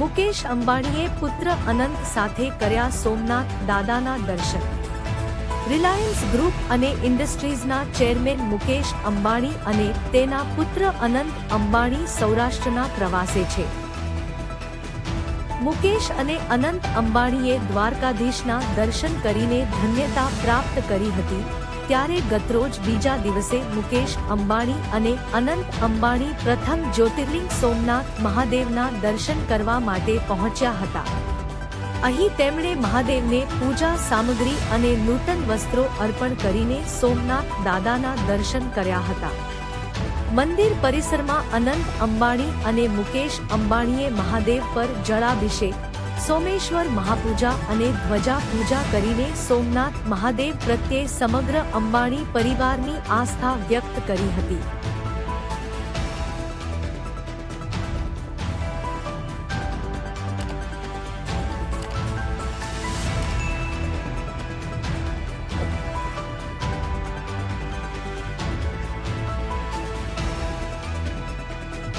મુકેશ અંબાણીએ પુત્ર અનંત સાથે કર્યા સોમનાથ દાદાના દર્શન. રિલાયન્સ ગ્રુપ અને ઇન્ડસ્ટ્રીઝના ચેરમેન મુકેશ અંબાણી અને તેના પુત્ર અનંત અંબાણી સૌરાષ્ટ્રના પ્રવાસે છે. મુકેશ અને અનંત અંબાણીએ દ્વારકાધીશના દર્શન કરીને ધન્યતા પ્રાપ્ત કરી હતી. ત્યારે ગતરોજ બીજા દિવસે મુકેશ અંબાણી અને અનંત અંબાણી પ્રથમ જ્યોતિર્લિંગ સોમનાથ મહાદેવના દર્શન કરવા માટે પહોંચ્યા હતા. અહીં તેમણે મહાદેવને પૂજા સામગ્રી અને નૂતન વસ્ત્રો અર્પણ કરીને સોમનાથ દાદાના દર્શન કર્યા હતા. મંદિર પરિસરમાં અનંત અંબાણી અને મુકેશ અંબાણીએ મહાદેવ પર જળાભિષેક સોમેશ્વર મહાપૂજા અને ધ્વજા પૂજા કરીને સોમનાથ મહાદેવ પ્રત્યે સમગ્ર અંબાણી પરિવારની આસ્થા વ્યક્ત કરી હતી.